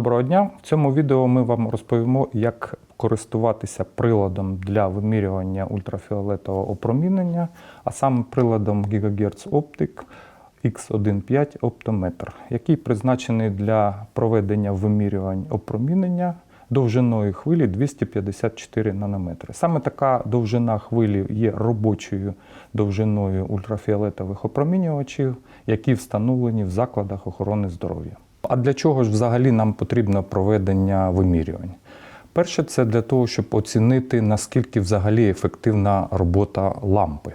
Доброго дня! В цьому відео ми вам розповімо, як користуватися приладом для вимірювання ультрафіолетового опромінення, а саме приладом GHz Optic X15 оптометр, який призначений для проведення вимірювань опромінення довжиною хвилі 254 нанометри. Саме така довжина хвилі є робочою довжиною ультрафіолетових опромінювачів, які встановлені в закладах охорони здоров'я. А для чого ж взагалі нам потрібно проведення вимірювань? Перше, це для того, щоб оцінити, наскільки взагалі ефективна робота лампи.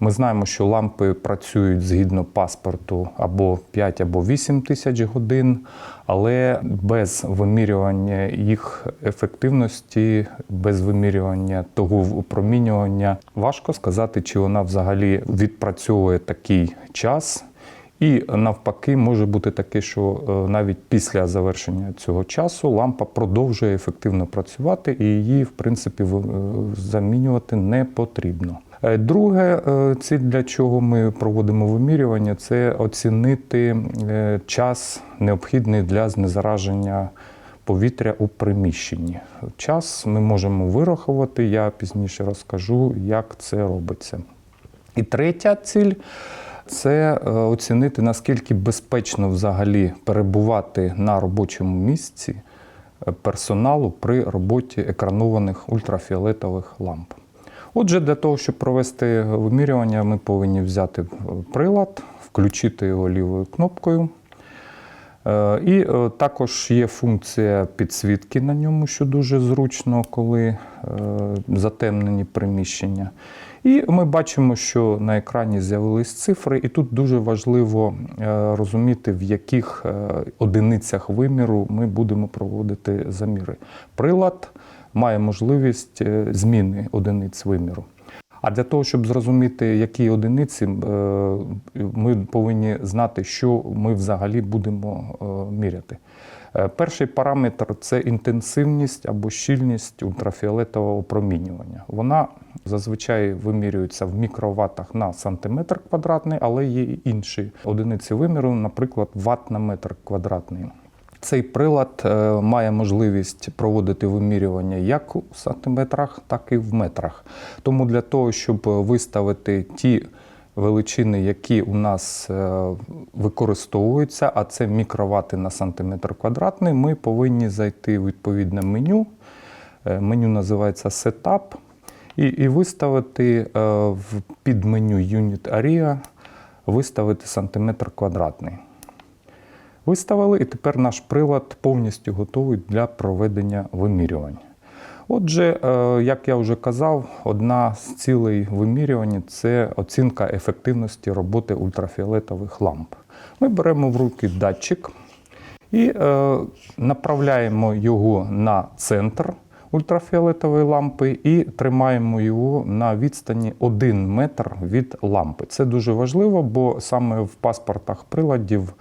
Ми знаємо, що лампи працюють згідно паспорту або 5 або 8 тисяч годин, але без вимірювання їх ефективності, без вимірювання того опромінювання важко сказати, чи вона взагалі відпрацьовує такий час. І навпаки, може бути таке, що е, навіть після завершення цього часу лампа продовжує ефективно працювати, і її, в принципі, е, замінювати не потрібно. Е, Друге, е, ціль для чого ми проводимо вимірювання, це оцінити час необхідний для знезараження повітря у приміщенні. Час ми можемо вирахувати, я пізніше розкажу, як це робиться. І третя ціль це е, оцінити, наскільки безпечно взагалі перебувати на робочому місці е, персоналу при роботі екранованих ультрафіолетових ламп. Отже, для того, щоб провести вимірювання, ми повинні взяти е, прилад, включити його лівою кнопкою. Е, І е, також є функція підсвітки на ньому, що дуже зручно, коли е, затемнені приміщення. І ми бачимо, що на екрані з'явились цифри, і тут дуже важливо розуміти, в яких одиницях виміру ми будемо проводити заміри. Прилад має можливість зміни одиниць виміру. А для того, щоб зрозуміти, які одиниці, е, ми повинні знати, що ми взагалі будемо е, міряти. Е, Перший параметр це інтенсивність або щільність ультрафіолетового опромінювання. Вона зазвичай вимірюється в мікроватах на сантиметр квадратний, але є інші одиниці виміру, наприклад, ватт на метр квадратний. Цей прилад е, має можливість проводити вимірювання як у сантиметрах, так і в метрах. Тому для того, щоб виставити ті величини, які у нас е, використовуються, а це мікровати на сантиметр квадратний, ми повинні зайти в відповідне меню. Е, Меню називається Setup. І, і виставити в підменю Unit Area, виставити сантиметр квадратний. Виставили, і тепер наш прилад повністю готовий для проведення вимірювань. Отже, е, як я вже казав, одна з цілей вимірювання це оцінка ефективності роботи ультрафіолетових ламп. Ми беремо в руки датчик і е, направляємо його на центр ультрафіолетової лампи і тримаємо його на відстані 1 метр від лампи. Це дуже важливо, бо саме в паспортах приладів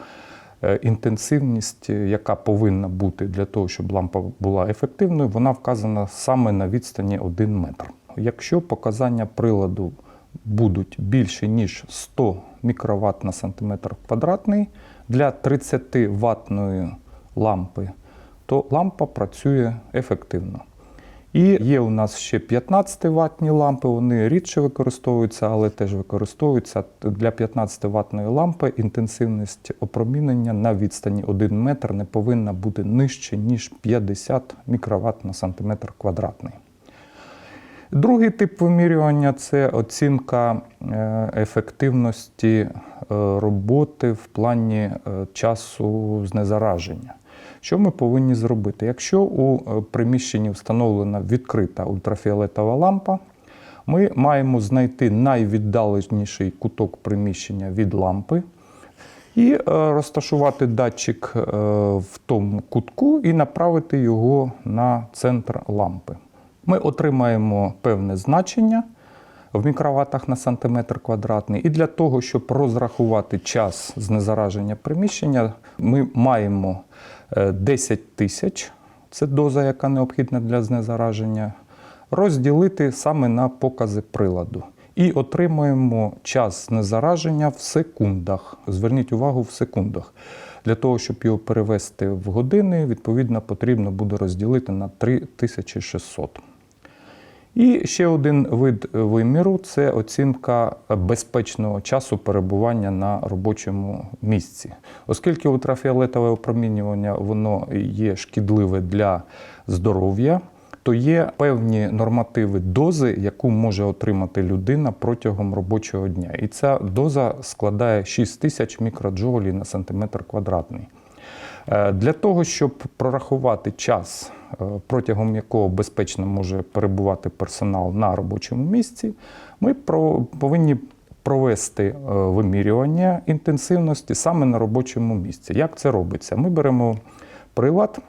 інтенсивність, е, яка повинна бути для того, щоб лампа була ефективною, вона вказана саме на відстані 1 метр. Якщо показання приладу будуть більше ніж 100 мікроватт на сантиметр квадратний для 30 ваттної лампи, то лампа працює ефективно. І є у нас ще 15 ваттні лампи, вони рідше використовуються, але теж використовуються. Для 15 ваттної лампи інтенсивність опромінення на відстані 1 метр не повинна бути нижче, ніж 50 мікроватт на сантиметр квадратний. Другий тип вимірювання це оцінка е, ефективності е, роботи в плані е, часу знезараження. Що ми повинні зробити? Якщо у е, приміщенні встановлена відкрита ультрафіолетова лампа, ми маємо знайти найвіддаленіший куток приміщення від лампи і е, розташувати датчик е, в тому кутку і направити його на центр лампи. Ми отримаємо певне значення в мікроватах на сантиметр квадратний. І для того, щоб розрахувати час знезараження приміщення, ми маємо е, 10 тисяч, це доза, яка необхідна для знезараження, розділити саме на покази приладу. І отримуємо час знезараження в секундах. Зверніть увагу в секундах. Для того, щоб його перевести в години, відповідно, потрібно буде розділити на 3600. І ще один вид виміру це оцінка безпечного часу перебування на робочому місці. Оскільки ультрафіолетове опромінювання воно є шкідливе для здоров'я, то є певні нормативи дози, яку може отримати людина протягом робочого дня. І ця доза складає 6 тисяч мікроджоулів на сантиметр квадратний. Е, Для того, щоб прорахувати час, е, протягом якого безпечно може перебувати персонал на робочому місці, ми повинні провести е, вимірювання інтенсивності саме на робочому місці. Як це робиться? Ми беремо прилад,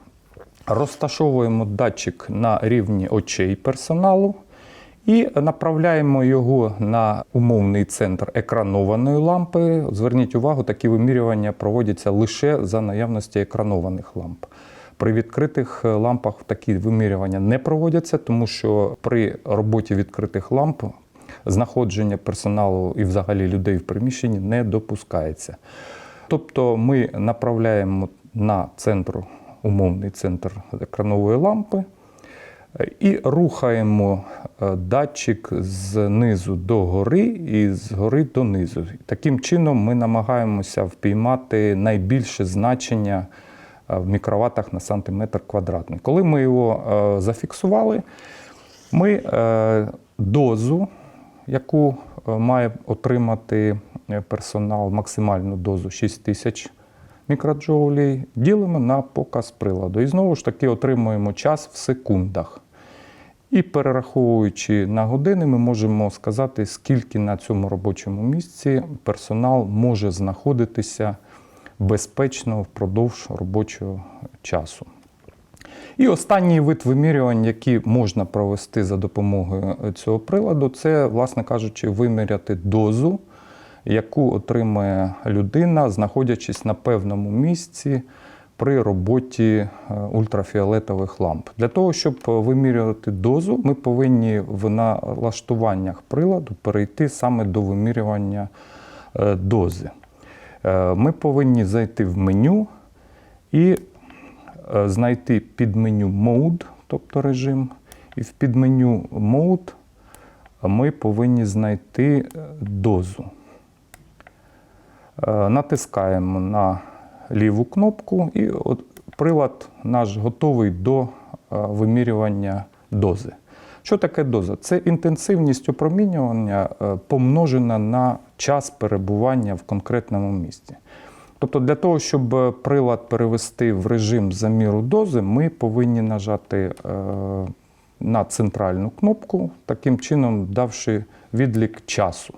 розташовуємо датчик на рівні очей персоналу і направляємо його на умовний центр екранованої лампи. Зверніть увагу, такі вимірювання проводяться лише за наявності екранованих ламп. При відкритих е, лампах такі вимірювання не проводяться, тому що при роботі відкритих ламп знаходження персоналу і взагалі людей в приміщенні не допускається. Тобто ми направляємо на центр, умовний центр екранової лампи і рухаємо е, датчик знизу до гори і з гори до низу. Таким чином ми намагаємося впіймати найбільше значення е, в мікроватах на сантиметр квадратний. Коли ми його е, зафіксували, ми дозу, яку має отримати персонал, максимальну дозу 6 тисяч мікроджоулей, ділимо на показ приладу. І знову ж таки отримуємо час в секундах. І перераховуючи на години, ми можемо сказати, скільки на цьому робочому місці персонал може знаходитися безпечно впродовж робочого часу. І останній вид вимірювань, які можна провести за допомогою цього приладу, це, власне кажучи, виміряти дозу, яку отримує людина, знаходячись на певному місці при роботі е, ультрафіолетових ламп. Для того, щоб вимірювати дозу, ми повинні в налаштуваннях приладу перейти саме до вимірювання е, дози. Е, Ми повинні зайти в меню і е, знайти підменю Mode, тобто режим, і в підменю Mode ми повинні знайти е, дозу. Е, Натискаємо на ліву кнопку, і от прилад наш готовий до е, вимірювання дози. Що таке доза? Це інтенсивність опромінювання е, помножена на час перебування в конкретному місці. Тобто для того, щоб прилад перевести в режим заміру дози, ми повинні нажати на центральну кнопку, таким чином давши відлік часу.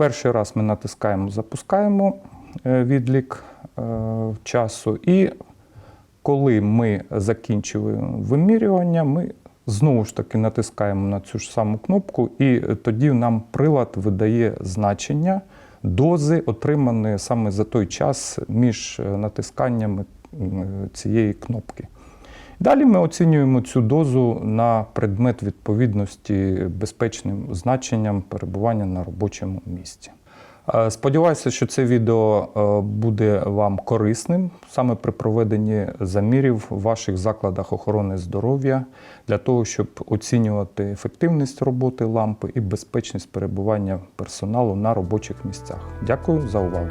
Перший раз ми натискаємо, запускаємо е, відлік е, часу, і коли ми закінчуємо вимірювання, ми знову ж таки натискаємо на цю ж саму кнопку, і тоді нам прилад видає значення дози, отриманої саме за той час між е, натисканнями цієї кнопки. Далі ми оцінюємо цю дозу на предмет відповідності безпечним значенням перебування на робочому місці. Е, Сподіваюся, що це відео е, буде вам корисним саме при проведенні замірів в ваших закладах охорони здоров'я для того, щоб оцінювати ефективність роботи лампи і безпечність перебування персоналу на робочих місцях. Дякую за увагу.